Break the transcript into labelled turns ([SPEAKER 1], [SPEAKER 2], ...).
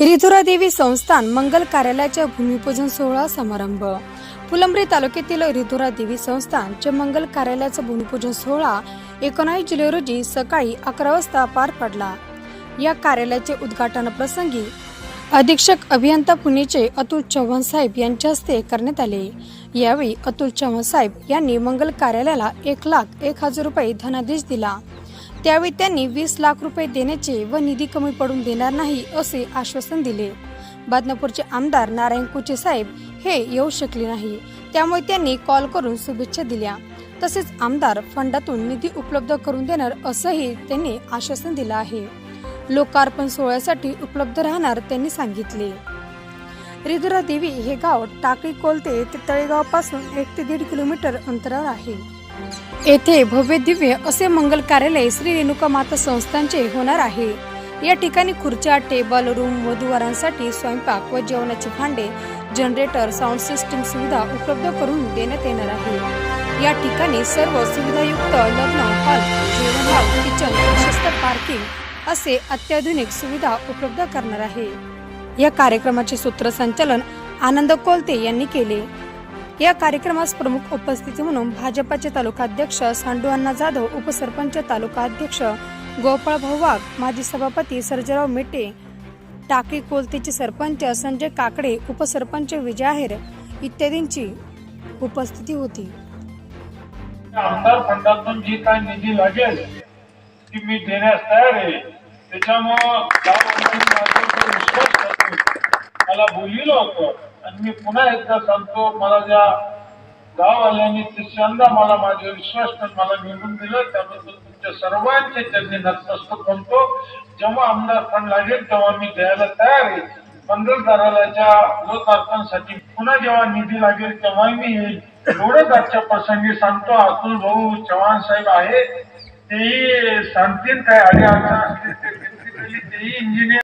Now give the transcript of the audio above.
[SPEAKER 1] रिधुरा देवी संस्थान मंगल कार्यालयाच्या भूमिपूजन सोहळा समारंभ. फुलंब्री तालुक्यातील रिधुरा देवी संस्थानचे मंगल कार्यालयाचा भूमिपूजन सोहळा एकोणावीस जुलै रोजी सकाळी अकरा वाजता पार पडला. या कार्यालयाचे उद्घाटन प्रसंगी अधीक्षक अभियंता पुणेचे अतुल चव्हाण साहेब यांच्या हस्ते करण्यात आले. यावेळी अतुल चव्हाण साहेब यांनी मंगल कार्यालयाला एक लाख एक हजार रुपये धनादेश दिला. त्यावेळी त्यांनी वीस लाख रुपये देण्याचे व निधी कमी पडून देणार नाही असे आश्वासन दिले. बदनापूरचे आमदार नारायण कुचे साहेब हे येऊ शकले नाही. त्यामुळे त्यांनी कॉल करून शुभेच्छा दिल्या. तसेच आमदार फंडातून निधी उपलब्ध करून देणार असंही त्यांनी आश्वासन दिलं आहे. लोकार्पण सोहळ्यासाठी उपलब्ध राहणार त्यांनी सांगितले. रिधुरा देवी हे गाव टाकळी कोलते ते तळेगावपासून एक ते दीड किलोमीटर अंतरावर आहे. येथे भव्य दिव्य असे मंगल कार्यालय श्री रेणुका माता संस्थांचे होणार आहे. या ठिकाणी खुर्च्या टेबल रूम वधूवरांसाठी स्वयंपाक व जेवणाचे भांडे जनरेटर साऊंड सिस्टीम सुविधा उपलब्ध करून देण्यात येणार आहे. या ठिकाणी सर्व सुविधायुक्त लग्न हॉल जेवण हॉल किचन प्रशस्त पार्किंग असे अत्याधुनिक सुविधा उपलब्ध करणार आहे. या कार्यक्रमाचे सूत्रसंचालन आनंद कोलते यांनी केले. या कार्यक्रमास प्रमुख उपस्थिती म्हणून भाजपाचे तालुकाध्यक्ष सांडू अण्णा जाधव उपसरपंच तालुका अध्यक्ष गोपाळ भाऊ वाघ माजी सभापती सर्जराव मेटे टाकी कोलतेचे सरपंच संजय काकडे उपसरपंच विजय आहेर इत्यादींची उपस्थिती होती.
[SPEAKER 2] आमदार फंडातून जी काय निधी लागेल ती मी देण्यास तयार आहे. त्याच्यामुळं मला बोलिलं होतं मी पुन्हा एकदा सांगतो मला ज्या गाववाल्यांनी तिसऱ्यांदा मला माझ्यावर विश्वास मला निवडून दिलं त्याबद्दल तुमच्या सर्वांचे त्यांनी नतमस्तक म्हणतो जेव्हा आमदार फंड लागेल तेव्हा मी द्यायला तयार आहे. मंगल लोकार्पणसाठी पुन्हा जेव्हा निधी लागेल तेव्हा मी येईल. एवढंच आजच्या प्रसंगी सांगतो अतुल भाऊ चव्हाण साहेब आहे तेही सांगतील काय अडीअडचण असतील तेही इंजिनियर